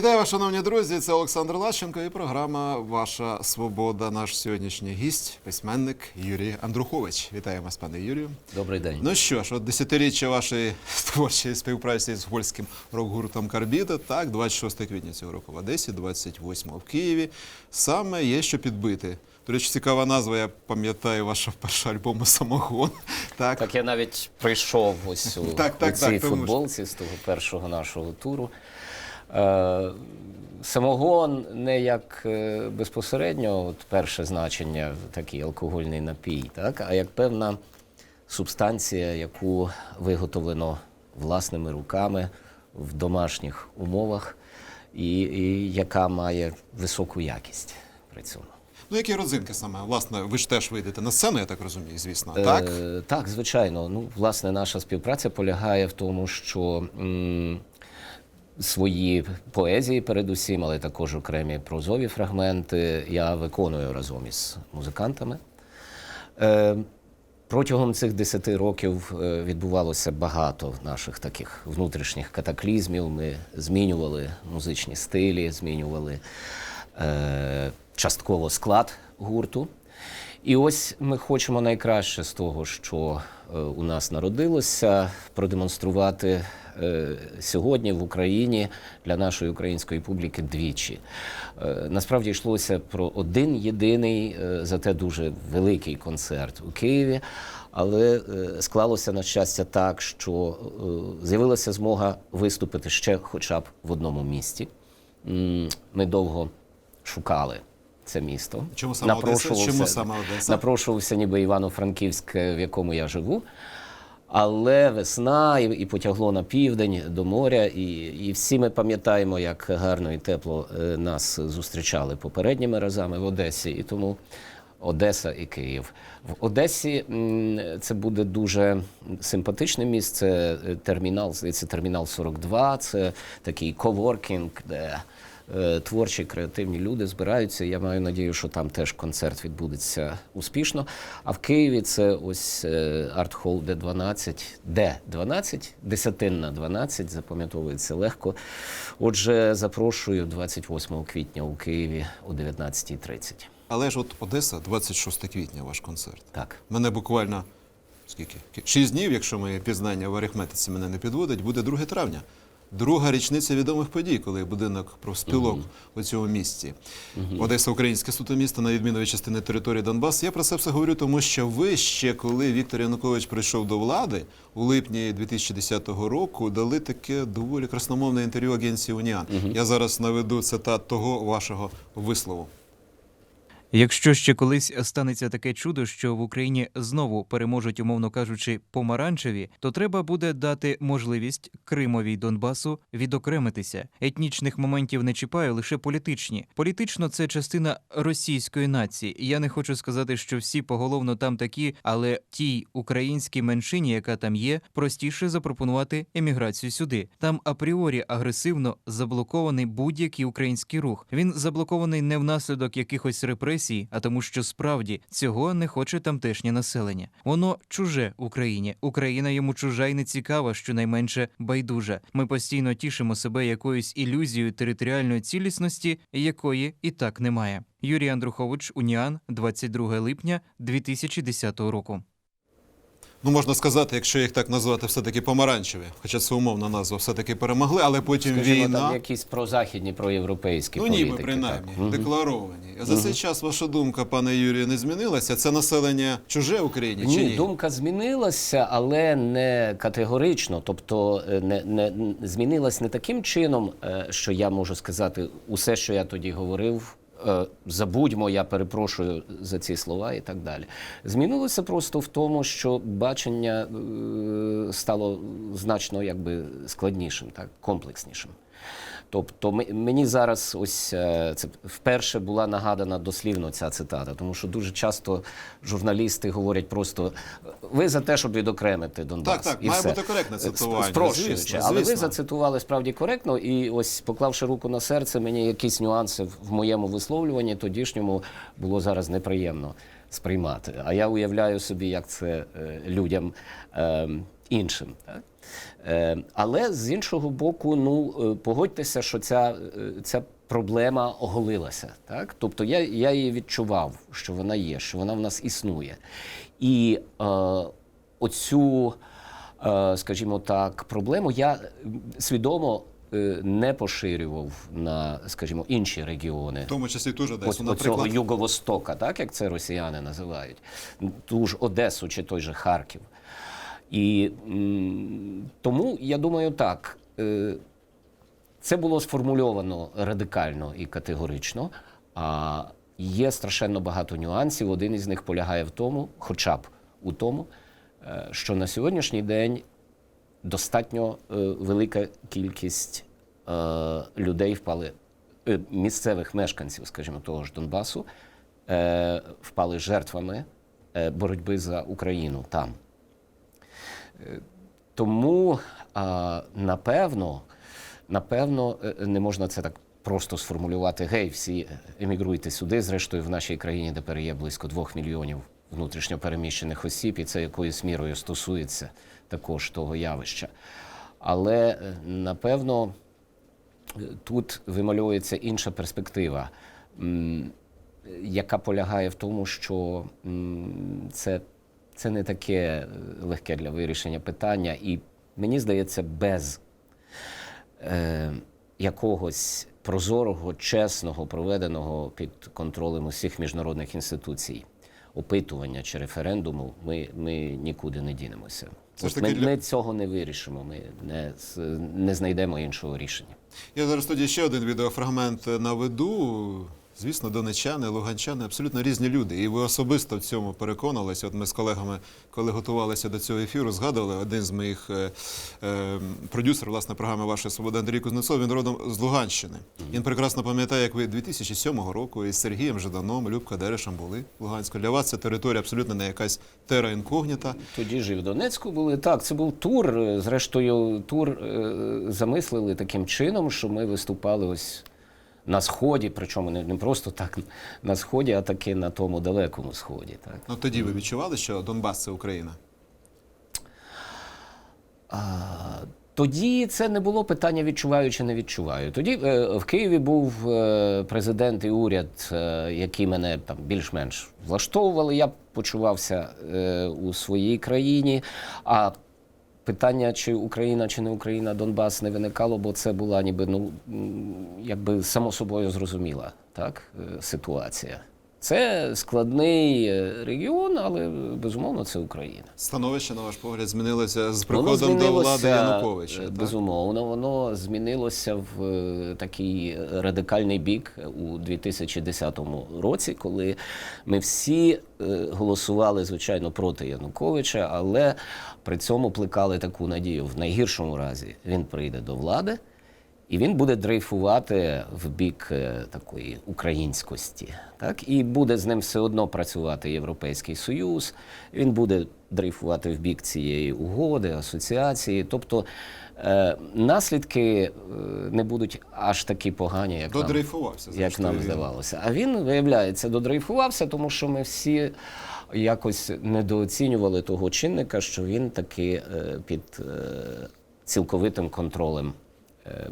Вітаю вас, шановні друзі. Це Олександр Лащенко і програма Ваша Свобода. Наш сьогоднішній гість, письменник Юрій Андрухович. Вітаємо вас, пане Юрію. Добрий день. Ну що ж, от десятиріччя вашої творчої співпраці з польським рок-гуртом Карбіда, так, 26 квітня цього року в Одесі, 28 в Києві. Саме є що підбити. До речі, цікава назва. Я пам'ятаю вашого першого альбому Самогон. Так, Так я навіть прийшов ось у, Так, так, у цій так, тому що- з того першого нашого туру. Е, самогон не як е, безпосередньо от перше значення, такий алкогольний напій, так, а як певна субстанція, яку виготовлено власними руками в домашніх умовах, і, і яка має високу якість при цьому. ну які родзинки саме? Власне, ви ж теж вийдете на сцену, я так розумію, звісно. Так? Е, так, звичайно. Ну, власне, наша співпраця полягає в тому, що м, свої поезії, передусім, але також окремі прозові фрагменти я виконую разом із музикантами. Е, Протягом цих 10 років е, відбувалося багато наших таких внутрішніх катаклізмів. Ми змінювали музичні стилі, змінювали е, частково склад гурту. І ось ми хочемо найкраще з того, що е, у нас народилося, продемонструвати е, сьогодні в Україні для нашої української публіки двічі. Е, Насправді йшлося про один єдиний, зате дуже великий концерт у Києві. Але склалося на щастя так, що з'явилася змога виступити ще хоча б в одному місті. Ми довго шукали це місто. Чому саме Одеса? Чому саме Одеса? Напрошувався ніби Івано-Франківськ, в якому я живу. Але весна і, і потягло на південь до моря, і, і всі ми пам'ятаємо, як гарно і тепло е, нас зустрічали попередніми разами в Одесі. І тому Одеса і Київ. В Одесі це буде дуже симпатичне місце. е, Термінал, здається, термінал 42. Це такий коворкінг, де творчі креативні люди збираються. Я маю надію, що там теж концерт відбудеться успішно. А в Києві це ось е, арт-хол Д12, Д12, десятинна 12, запам'ятовується легко. Отже, запрошую 28 квітня у Києві о 19.30. Але ж от Одеса, 26 квітня, ваш концерт. Так. Мене буквально скільки? Шість днів, якщо моє пізнання в арифметиці мене не підводить, буде 2 травня. Друга річниця відомих подій, коли будинок профспілок у цьому місті. Одеса українське суто місто, на відміну від частини території Донбас. Я про це все говорю, тому що ви ще, коли Віктор Янукович прийшов до влади у липні 2010 року, дали таке доволі красномовне інтерв'ю агенції Уніан. Я зараз наведу цитат того вашого вислову. Якщо ще колись станеться таке чудо, що в Україні знову переможуть, умовно кажучи, помаранчеві, то треба буде дати можливість Кримовій Донбасу відокремитися. Етнічних моментів не чіпаю, лише політичні. Політично це частина російської нації. Я не хочу сказати, що всі поголовно там такі, але тій українській меншині, яка там є, простіше запропонувати еміграцію сюди. Там апріорі агресивно заблокований будь-який український рух. Він заблокований не внаслідок якихось репресій, а тому, що справді цього не хоче тамтешнє населення. Воно чуже Україні. Україна йому чужа і не цікава, щонайменше байдужа. Ми постійно тішимо себе якоюсь ілюзією територіальної цілісності, якої і так немає. Юрій Андрухович, Уніан, 22 липня 2010 року. Ну, можна сказати, якщо їх так назвати, все-таки помаранчеві. Хоча це умовна назва, все-таки перемогли, але потім Скажімо, війна. там якісь прозахідні, проєвропейські Ну політики. ніби принаймні так. Декларовані. За цей час ваша думка, пане Юрію, не змінилася? Це населення чуже Україні чи Ні, ні? думка змінилася, але не категорично. Тобто е, не, не не- змінилась не таким чином, е, що я можу сказати, усе, що я тоді говорив. Е, Забудьмо, я перепрошую за ці слова і так далі. Змінилося просто в тому, що бачення е, стало значно якби складнішим, так комплекснішим. Тобто мені зараз ось е, це вперше була нагадана дослівно ця цитата, тому що дуже часто журналісти говорять просто ви за те, щоб відокремити Донбас. Так, так, і має все. бути коректне цитування, Спрощуючи, звісно, але ви зацитували справді коректно, і ось поклавши руку на серце, мені якісь нюанси в моєму висловлюванні тодішньому було зараз неприємно сприймати. А я уявляю собі, як це е, людям е, іншим. Так? Е, Але з іншого боку, ну е, погодьтеся, що ця, е, ця проблема оголилася. Так? Тобто я, я її відчував, що вона є, що вона в нас існує. І е, оцю, е, скажімо так, проблему я свідомо не поширював на, скажімо, інші регіони В тому числі теж Одесу. оцього Наприклад, Юго-Востока, так як це росіяни називають, ту ж Одесу чи той же Харків. І тому я думаю, так. е, Це було сформульовано радикально і категорично. А є страшенно багато нюансів. Один із них полягає в тому, хоча б у тому, е, що на сьогоднішній день достатньо е, велика кількість людей впали, місцевих мешканців, скажімо, того ж Донбасу, впали жертвами боротьби за Україну там. Е, Тому, напевно, напевно, е, не можна це так просто сформулювати. Гей, всі емігруйте сюди. Зрештою, в нашій країні тепер є близько двох мільйонів внутрішньопереміщених осіб, і це якоюсь мірою стосується також того явища. Але е, напевно е, тут вимальовується інша перспектива, яка полягає в тому, що це, це не таке е, легке для вирішення питання, і мені здається, без е, якогось прозорого, чесного, проведеного під контролем усіх міжнародних інституцій опитування чи референдуму, ми, ми нікуди не дінемося. Ми, для- ми цього не вирішимо, ми не, не знайдемо іншого рішення. Я зараз тоді ще один відеофрагмент наведу. Звісно, донечани, луганчани абсолютно різні люди. І ви особисто в цьому переконалися. От ми з колегами, коли готувалися до цього ефіру, згадували один з моїх е, е, продюсерів власне програми Ваша Свобода Андрій Кузнецов. Він родом з Луганщини. Він прекрасно пам'ятає, як ви 2007 року із Сергієм Жданом, Любка Дерешем були в Луганську. Для вас це територія абсолютно не якась тера інкогніта. Тоді ж і в Донецьку були. Так, це був тур. Зрештою, тур е, замислили таким чином, що ми виступали ось на сході, причому не, не просто так на сході, а таки на тому далекому сході. Так. Ну тоді ви відчували, що Донбас це Україна? Тоді це не було питання відчуваю чи не відчуваю. Тоді е, в Києві був е, президент і уряд, е, які мене там більш-менш влаштовували. Я почувався е, у своїй країні. А питання, чи Україна, чи не Україна, Донбас не виникало, бо це була ніби ну якби само собою зрозуміла так, е, ситуація. Це складний е, регіон, але безумовно це Україна. Становище, на ваш погляд, змінилося з приходом до влади Януковича. е, так? Безумовно, воно змінилося в е, такий радикальний бік у 2010 році, коли ми всі голосували, звичайно, проти Януковича, але при цьому плекали таку надію. В найгіршому разі він прийде до влади. І він буде дрейфувати в бік е, такої українськості, так і буде з ним все одно працювати Європейський Союз. Він буде дрейфувати в бік цієї угоди, асоціації. Тобто е, наслідки е, не будуть аж такі погані, як нам, Додрейфувався. як нам здавалося. А він, виявляється, додрейфувався, тому що ми всі якось недооцінювали того чинника, що він таки е, під е, цілковитим контролем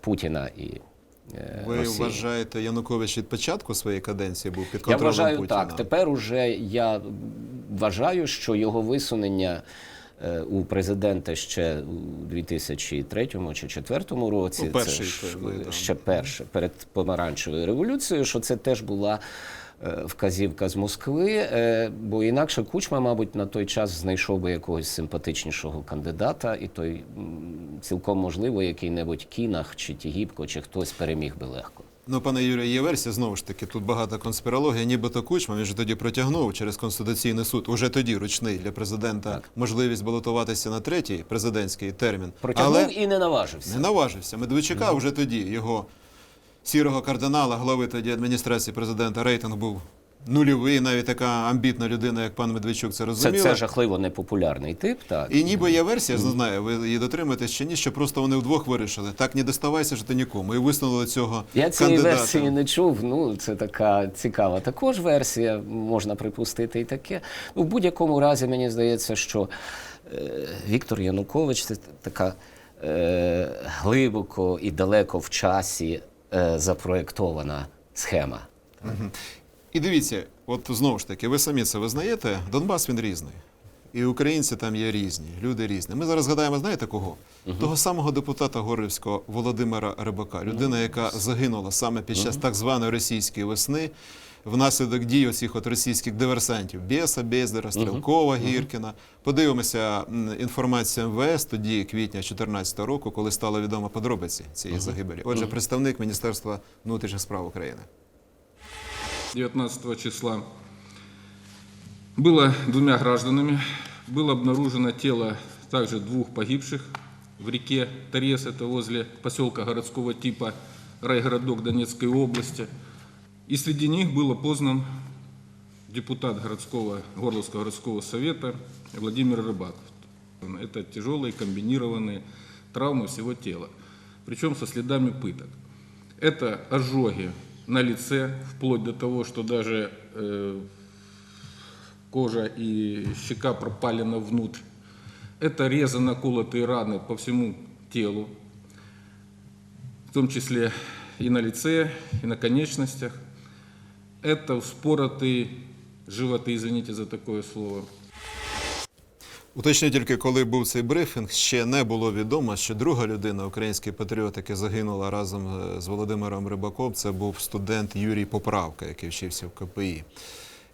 Путіна і е, Ви Росії. вважаєте, Янукович від початку своєї каденції був під Я вважаю Путіна? так. Тепер уже я вважаю, що його висунення е, у президента ще у 2003 чи 2004 році, Ну, перший це ж, той, е, ще перше, перед помаранчевою революцією, що це теж була е, вказівка з Москви, е, бо інакше Кучма, мабуть, на той час знайшов би якогось симпатичнішого кандидата, і той цілком можливо який-небудь Кінах чи Тігіпко, чи хтось переміг би легко. Ну, пане Юрію, є версія, знову ж таки, тут багато конспірології, нібито Кучма, він же тоді протягнув через Конституційний суд, уже тоді ручний для президента можливість балотуватися на третій президентський термін. Протягнув Але і не наважився. не наважився. Медведчука вже тоді, його сірого кардинала, глави тоді адміністрації президента, рейтинг був нульовий, навіть така амбітна людина, як пан Медведчук, це Це, розуміла. це жахливо непопулярний тип, так. І ніби є версія, не знаю, ви її дотримуєтесь чи ні, що просто вони вдвох вирішили. Так не доставайся ж ти нікому. І висунули цього Я цієї кандидата. версії не чув. Ну, це така цікава також версія, можна припустити і таке. Ну, в будь-якому разі, мені здається, що е, Віктор Янукович це така е, глибоко і далеко в часі е, запроєктована схема. І дивіться, от знову ж таки, ви самі це визнаєте, Донбас він різний. І українці там є різні, люди різні. Ми зараз згадаємо, знаєте кого? Того самого депутата Горлівського Володимира Рибака, людина, яка загинула саме під час так званої російської весни, внаслідок дій оцих от російських диверсантів Бєса, Бездера, Стрелкова, Гіркіна. Подивимося м, інформацію МВС тоді, квітня 2014 року, коли стало відомо подробиці цієї загибелі. Отже, представник Міністерства внутрішніх справ України. 19 числа было двумя гражданами. Было обнаружено тело также двух погибших в реке Торез, это возле поселка городского типа райгородок Донецкой области. И среди них был опознан депутат городского, Горловского городского совета Владимир Рыбак. Это тяжелые комбинированные травмы всего тела, причем со следами пыток. Это ожоги на лице, вплоть до того, что даже э, кожа и щека пропалена внутрь. Это резано-колотые раны по всему телу, в том числе и на лице, и на конечностях. Это вспоротые животы, извините за такое слово. Уточню тільки, коли був цей брифінг, ще не було відомо, що друга людина, український патріот, який загинула разом е, з Володимиром Рибаком, це був студент Юрій Поправка, який вчився в КПІ.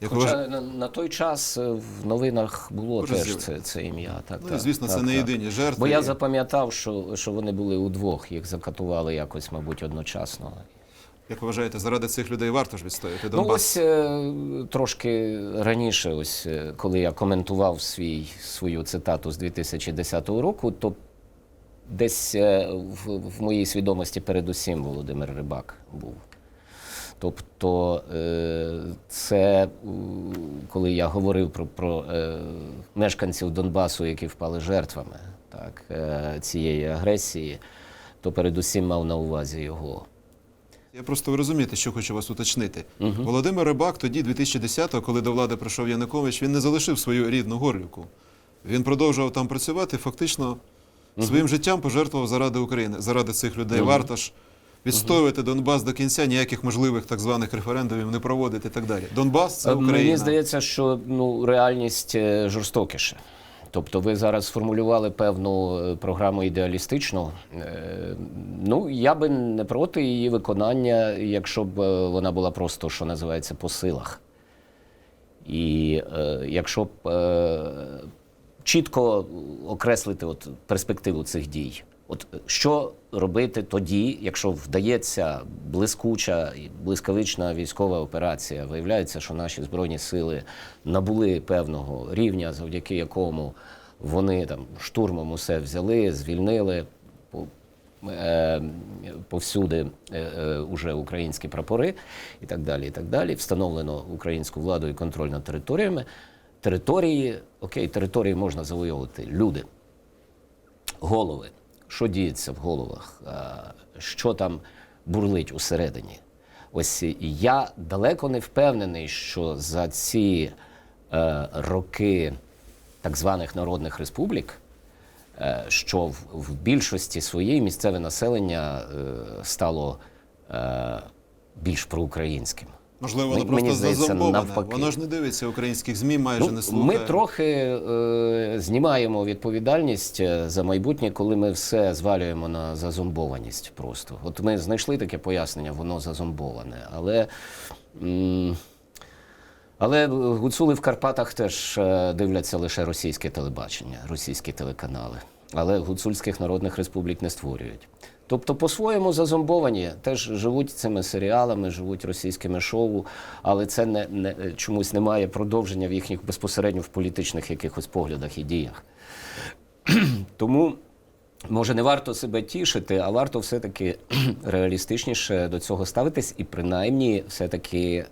Як ви Хоча вваж- на, на той час е, в новинах було Вже теж з'явилося. це, це ім'я. Так, Ну, і, так, звісно, так, це не так. єдині жертви. Бо я запам'ятав, що, що вони були удвох, їх закатували якось, мабуть, одночасно. Як ви вважаєте, заради цих людей варто ж відстояти Ну, Донбас? ось е, трошки раніше, ось е, коли я коментував свій, свою цитату з 2010 року, то десь е, в, в моїй свідомості передусім Володимир Рибак був. Тобто, це коли я говорив про, про мешканців Донбасу, які впали жертвами так, цієї агресії, то передусім мав на увазі його. Я просто ви розумієте, що хочу вас уточнити. Володимир Рибак тоді, 2010-го, коли до влади прийшов Янукович, він не залишив свою рідну Горлівку. Він продовжував там працювати, фактично своїм життям пожертвував заради України, заради цих людей. Варто ж відстоювати Донбас до кінця, ніяких можливих так званих референдумів не проводити і так далі. Донбас це Україна. Мені здається, що ну, реальність е, жорстокіша. Тобто ви зараз сформулювали певну е, програму ідеалістичну. Е, Ну, я би не проти її виконання, якщо б е, вона була просто, що називається, по силах. І е, якщо б е, чітко окреслити от перспективу цих дій, от що робити тоді, якщо вдається блискуча і блискавична військова операція, виявляється, що наші збройні сили набули певного рівня, завдяки якому вони там штурмом усе взяли, звільнили. е, повсюди е, е, уже українські прапори і так далі. і так далі. Встановлено українську владу і контроль над територіями. Території, окей, території можна завойовувати. Люди, голови, що діється в головах, е, що там бурлить усередині. Ось я далеко не впевнений, що за ці е, роки так званих народних республік е, що в, більшості своїй місцеве населення стало більш проукраїнським. Можливо, воно Мені просто зазомбоване. Воно ж не дивиться українських ЗМІ, майже не Ну, слухає. ми трохи е, знімаємо відповідальність е, за майбутнє, коли ми все звалюємо на зазомбованість просто. От ми знайшли таке пояснення, воно зазомбоване. Але, м, але гуцули в Карпатах теж е, дивляться лише російське телебачення, російські телеканали. Але гуцульських народних республік не створюють. Тобто, по-своєму зазомбовані теж живуть цими серіалами, живуть російськими шоу, але це не, не чомусь немає продовження в їхніх безпосередньо в політичних якихось поглядах і діях. Тому може не варто себе тішити, а варто все-таки реалістичніше до цього ставитись і принаймні все-таки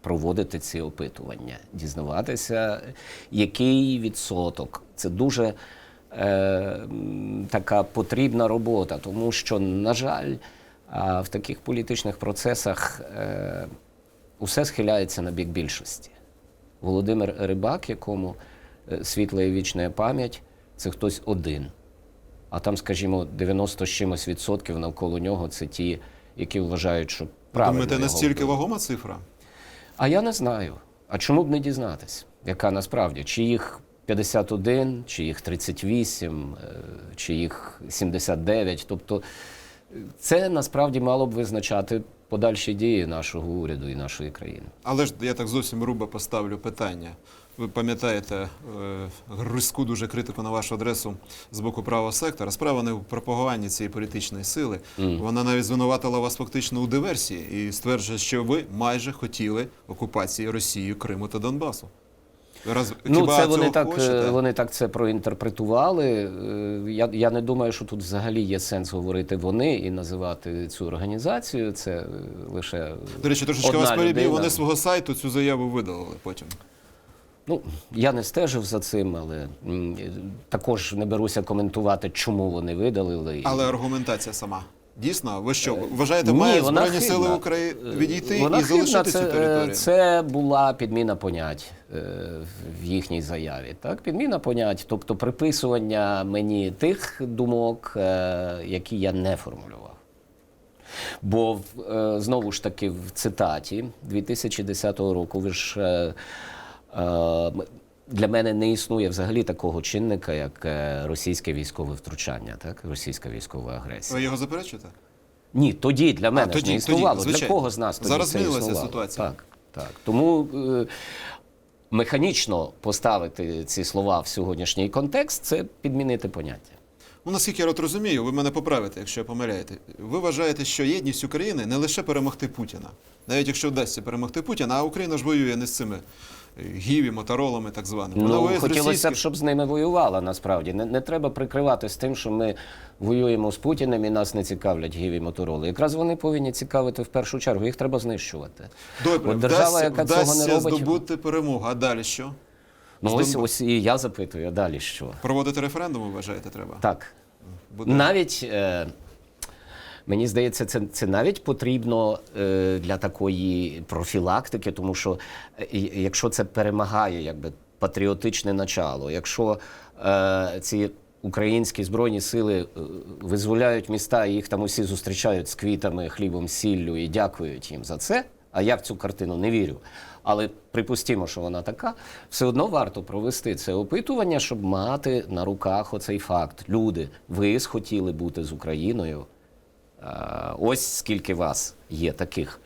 проводити ці опитування, дізнаватися, який відсоток. Це дуже така потрібна робота, тому що, на жаль, в таких політичних процесах е, усе схиляється на бік більшості. Володимир Рибак, якому е, світла і вічна пам'ять, це хтось один. А там, скажімо, 90 з чимось відсотків навколо нього це ті, які вважають, що правильно. Думаєте, його настільки вбили. вагома цифра? А я не знаю. А чому б не дізнатись, яка насправді? Чи їх 51, чи їх 38, е, чи їх 79. Тобто е, це насправді мало б визначати подальші дії нашого уряду і нашої країни. Але ж я так зовсім грубо поставлю питання. Ви пам'ятаєте е, різку дуже критику на вашу адресу з боку правого сектора. Справа не в пропагуванні цієї політичної сили. Вона навіть звинуватила вас фактично у диверсії і стверджує, що ви майже хотіли окупації Росією Криму та Донбасу. Раз, Ну, це вони так, хочете? вони так це проінтерпретували. Е, Я, я не думаю, що тут взагалі є сенс говорити вони і називати цю організацію. Це е, лише До речі, трошечки вас переб'ю. Вони свого сайту цю заяву видалили потім. Ну, я не стежив за цим, але також не беруся коментувати, чому вони видалили. Але аргументація сама. Дійсно, ви що, вважаєте, Е, Ні, Збройні хибна. сили України відійти Вона і залишити це, цю територію? Це була підміна понять е, в їхній заяві. Так, підміна понять, тобто приписування мені тих думок, е, які я не формулював. Бо е, знову ж таки в цитаті 2010 року ви ж. Для мене не існує взагалі такого чинника, як е, російське військове втручання, так? російська військова агресія. Ви його заперечуєте? Ні, тоді для мене ж тоді, не існувало. тоді, для кого з нас тоді Зараз змінилася ситуація. Так, так. Тому е, механічно поставити ці слова в сьогоднішній контекст це підмінити поняття. Ну, наскільки я от розумію, ви мене поправите, якщо я помиляєте. Ви вважаєте, що єдність України не лише перемогти Путіна, навіть якщо вдасться перемогти Путіна, а Україна ж воює не з цими гіві, моторолами, так званими. Ну, з хотілося б, щоб з ними воювала насправді. Не, не треба прикриватись тим, що ми воюємо з Путіним і нас не цікавлять гіві мотороли. Якраз вони повинні цікавити в першу чергу. Їх треба знищувати. Добре, От держава, вдасться, яка цього не робить. здобути перемогу. А далі що? Ну ось ось і я запитую, а далі що? Проводити референдум, ви вважаєте, треба? Так. Буде. Навіть е, мені здається, це, це навіть потрібно е, для такої профілактики, тому що е, якщо це перемагає якби патріотичне начало, якщо е, ці українські збройні сили е, визволяють міста, і їх там усі зустрічають з квітами, хлібом, сіллю і дякують їм за це. А я в цю картину не вірю. Але припустімо, що вона така, все одно варто провести це опитування, щоб мати на руках оцей факт. Люди, ви схотіли бути з Україною. А, Ось скільки вас є таких.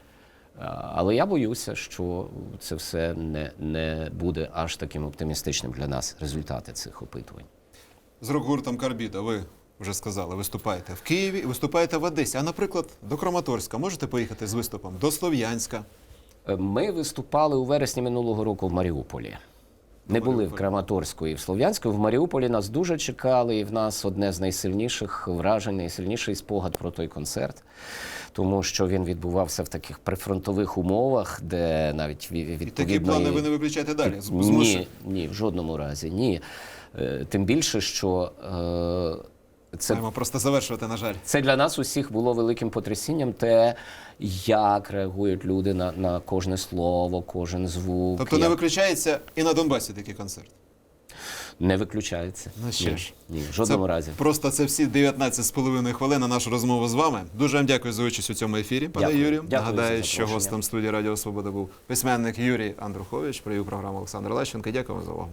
Але я боюся, що це все не, не буде аж таким оптимістичним для нас результати цих опитувань. З рок-гуртом Карбіда ви вже сказали, виступаєте в Києві і виступаєте в Одесі. А, наприклад, до Краматорська можете поїхати з виступом до Слов'янська. Е, Ми виступали у вересні минулого року в Маріуполі. Не були в. Краматорську і в Слов'янську. В Маріуполі нас дуже чекали, і в нас одне з найсильніших вражень, найсильніший спогад про той концерт, тому що він відбувався в таких прифронтових умовах, де навіть ві- І такі плани ви не виключаєте далі. Ні, ні, в жодному разі. Ні. Е, Тим більше, що е, це Маємо просто завершувати, на жаль. це для нас усіх було великим потрясінням, те, як реагують люди на, на кожне слово, кожен звук. Тобто не виключається і на Донбасі такий концерт. не виключається. Ну що ні, ж, ні, в жодному це разі. Просто це всі 19,5 хвилин на нашу розмову з вами. Дуже вам дякую за участь у цьому ефірі, пане Дякую. Юрію. Дякую Нагадаю, що гостем студії Радіо Свобода був письменник Юрій Андрухович. Привів програму Олександр Лещенко. Дякую вам за увагу.